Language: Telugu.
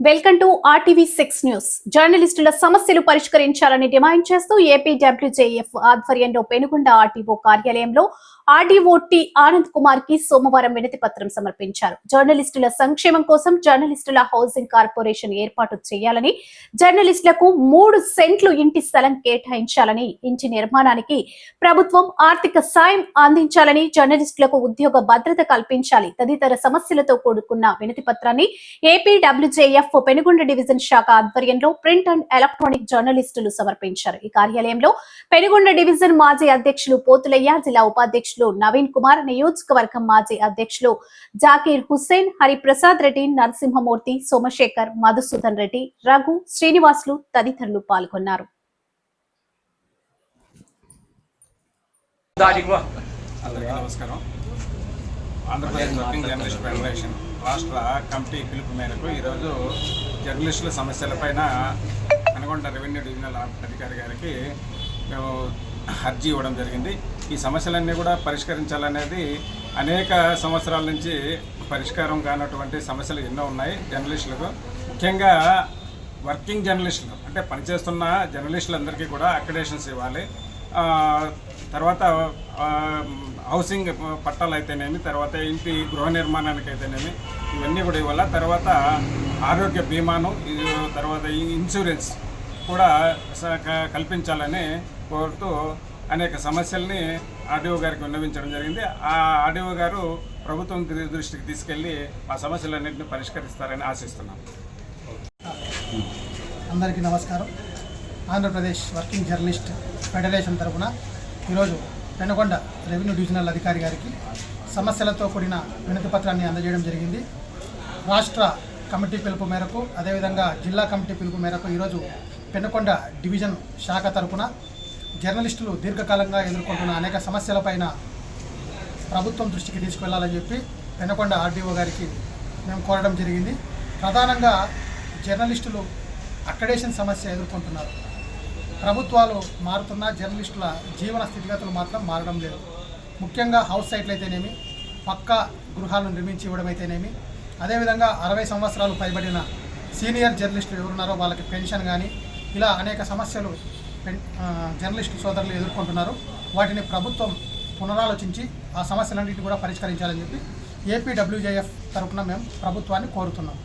Welcome to RTV six news. జర్నలిస్టుల సమస్యలు పరిష్కరించాలని డిమాండ్ చేస్తూ ఏపీ డబ్ల్యూజేఎఫ్ ఆధ్వర్యంలో పెనుగొండ ఆర్టీఓ కార్యాలయంలో ఆర్డీఓ టి ఆనంద్ కుమార్కి సోమవారం వినతి పత్రం సమర్పించారు. జర్నలిస్టుల సంక్షేమం కోసం జర్నలిస్టుల హౌసింగ్ కార్పొరేషన్ ఏర్పాటు చేయాలని జర్నలిస్టులకు మూడు సెంట్లు ఇంటి స్థలం కేటాయించాలని ఇంటి నిర్మాణానికి ప్రభుత్వం ఆర్థిక సాయం అందించాలని జర్నలిస్టులకు ఉద్యోగ భద్రత కల్పించాలి తదితర సమస్యలతో కూడుకున్న వినతి పత్రాన్ని ఏపీ డబ్ల్యూజేఎఫ్ పెనుగొండ డివిజన్ శాఖ ఆధ్వర్యంలో ప్రింట్ అండ్ ఎలక్ట్రానిక్ జర్నలిస్టులు సమర్పించారు. ఈ కార్యాలయంలో పెనుగొండ డివిజన్ మాజీ అధ్యక్షులు పోతులయ్య జిల్లా ఉపాధ్యక్షులు నవీన్ కుమార్ నియోజకవర్గం మాజీ అధ్యక్షులు జాకీర్ హుస్సేన్ హరిప్రసాద్ రెడ్డి నరసింహమూర్తి సోమశేఖర్ మధుసూదన్ రెడ్డి రఘు శ్రీనివాసులు తదితరులు పాల్గొన్నారు. అందరికీ నమస్కారం. ఆంధ్రప్రదేశ్ వర్కింగ్ జర్నలిస్ట్ ఫెడరేషన్ రాష్ట్ర కమిటీ పిలుపు మేరకు ఈరోజు జర్నలిస్టుల సమస్యలపైన కనుగొండ రెవెన్యూ డివిజనల్ అధికారి గారికి మేము అర్జీ ఇవ్వడం జరిగింది. ఈ సమస్యలన్నీ కూడా పరిష్కరించాలనేది అనేక సంవత్సరాల నుంచి పరిష్కారం కానటువంటి సమస్యలు ఎన్నో ఉన్నాయి జర్నలిస్టులకు. ముఖ్యంగా వర్కింగ్ జర్నలిస్టులు అంటే పనిచేస్తున్న జర్నలిస్టులందరికీ కూడా అక్రిడేషన్స్ ఇవ్వాలి. తర్వాత హౌసింగ్ పట్టాలు అయితేనేమి తర్వాత ఇంటి గృహ నిర్మాణానికి అయితేనేమి ఇవన్నీ కూడా ఇవ్వాలి. తర్వాత ఆరోగ్య బీమాను ఈ తర్వాత ఈ ఇన్సూరెన్స్ కూడా కల్పించాలని కోరుతూ అనేక సమస్యల్ని ఆర్డీఓ గారికి విన్నవించడం జరిగింది. ఆ ఆర్డీఓ గారు ప్రభుత్వం దృష్టికి తీసుకెళ్ళి ఆ సమస్యలన్నింటినీ పరిష్కరిస్తారని ఆశిస్తున్నాం. అందరికీ నమస్కారం. ఆంధ్రప్రదేశ్ వర్కింగ్ జర్నలిస్ట్ ఫెడరేషన్ తరఫున ఈరోజు పెనకొండ రెవెన్యూ డివిజనల్ అధికారి గారికి సమస్యలతో కూడిన వినతి పత్రాన్ని అందజేయడం జరిగింది. రాష్ట్ర కమిటీ పిలుపు మేరకు అదేవిధంగా జిల్లా కమిటీ పిలుపు మేరకు ఈరోజు పెనకొండ డివిజన్ శాఖ తరఫున జర్నలిస్టులు దీర్ఘకాలంగా ఎదుర్కొంటున్న అనేక సమస్యలపైన ప్రభుత్వం దృష్టికి తీసుకువెళ్ళాలని చెప్పి పెనకొండ ఆర్డీఓ గారికి మేము కోరడం జరిగింది. ప్రధానంగా జర్నలిస్టులు అక్రడేషన్ సమస్య ఎదుర్కొంటున్నారు. ప్రభుత్వాలు మారుతున్న జర్నలిస్టుల జీవన స్థితిగతులు మాత్రం మారడం లేదు. ముఖ్యంగా హౌస్ సైట్లు అయితేనేమి పక్కా గృహాలను నిర్మించి ఇవ్వడం అయితేనేమి అదేవిధంగా అరవై సంవత్సరాలు పైబడిన సీనియర్ జర్నలిస్టులు ఎవరున్నారో వాళ్ళకి పెన్షన్ కానీ ఇలా అనేక సమస్యలు పెన్ జర్నలిస్టు సోదరులు ఎదుర్కొంటున్నారు. వాటిని ప్రభుత్వం పునరాలోచించి ఆ సమస్యలన్నింటినీ కూడా పరిష్కరించాలని చెప్పి ఏపీడబ్ల్యూజేఎఫ్ తరఫున మేము ప్రభుత్వాన్ని కోరుతున్నాం.